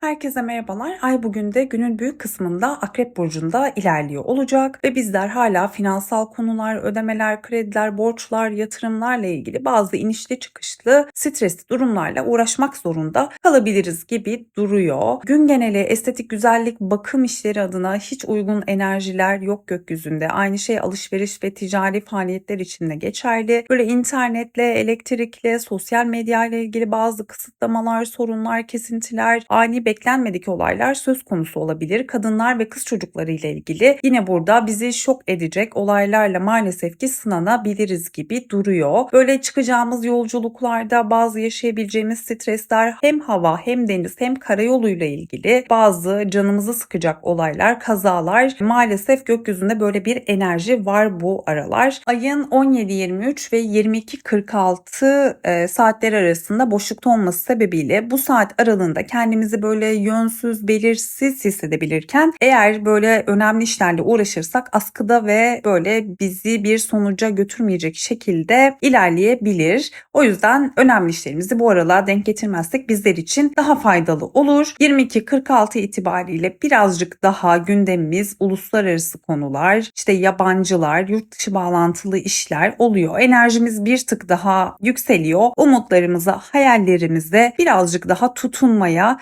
Herkese merhabalar. Ay bugün de günün büyük kısmında Akrep Burcu'nda ilerliyor olacak ve bizler hala finansal konular, ödemeler, krediler, borçlar, yatırımlarla ilgili bazı inişli çıkışlı stresli durumlarla uğraşmak zorunda kalabiliriz gibi duruyor. Gün geneli estetik güzellik, bakım işleri adına hiç uygun enerjiler yok gökyüzünde. Aynı şey alışveriş ve ticari faaliyetler için de geçerli. Böyle internetle, elektrikle, sosyal medya ile ilgili bazı kısıtlamalar, sorunlar, kesintiler, ani beklenmedik olaylar söz konusu olabilir. Kadınlar ve kız çocukları ile ilgili yine burada bizi şok edecek olaylarla maalesef ki sınanabiliriz gibi duruyor. Böyle çıkacağımız yolculuklarda bazı yaşayabileceğimiz stresler hem hava hem deniz hem karayoluyla ilgili bazı canımızı sıkacak olaylar, kazalar maalesef gökyüzünde böyle bir enerji var bu aralar. Ayın 17-23 ve 22-46 e, saatler arasında boşlukta olması sebebiyle bu saat aralığında kendimizi böyle yönsüz, belirsiz hissedebilirken eğer böyle önemli işlerle uğraşırsak askıda ve böyle bizi bir sonuca götürmeyecek şekilde ilerleyebilir. O yüzden önemli işlerimizi bu aralığa denk getirmezsek bizler için daha faydalı olur. 22-46 itibariyle birazcık daha gündemimiz uluslararası konular, işte yabancılar, yurt dışı bağlantılı işler oluyor. Enerjimiz bir tık daha yükseliyor. Umutlarımıza, hayallerimize birazcık daha tutunmaya,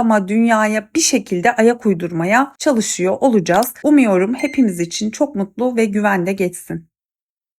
yaşama, dünyaya bir şekilde ayak uydurmaya çalışıyor olacağız. Umuyorum hepimiz için çok mutlu ve güvende geçsin.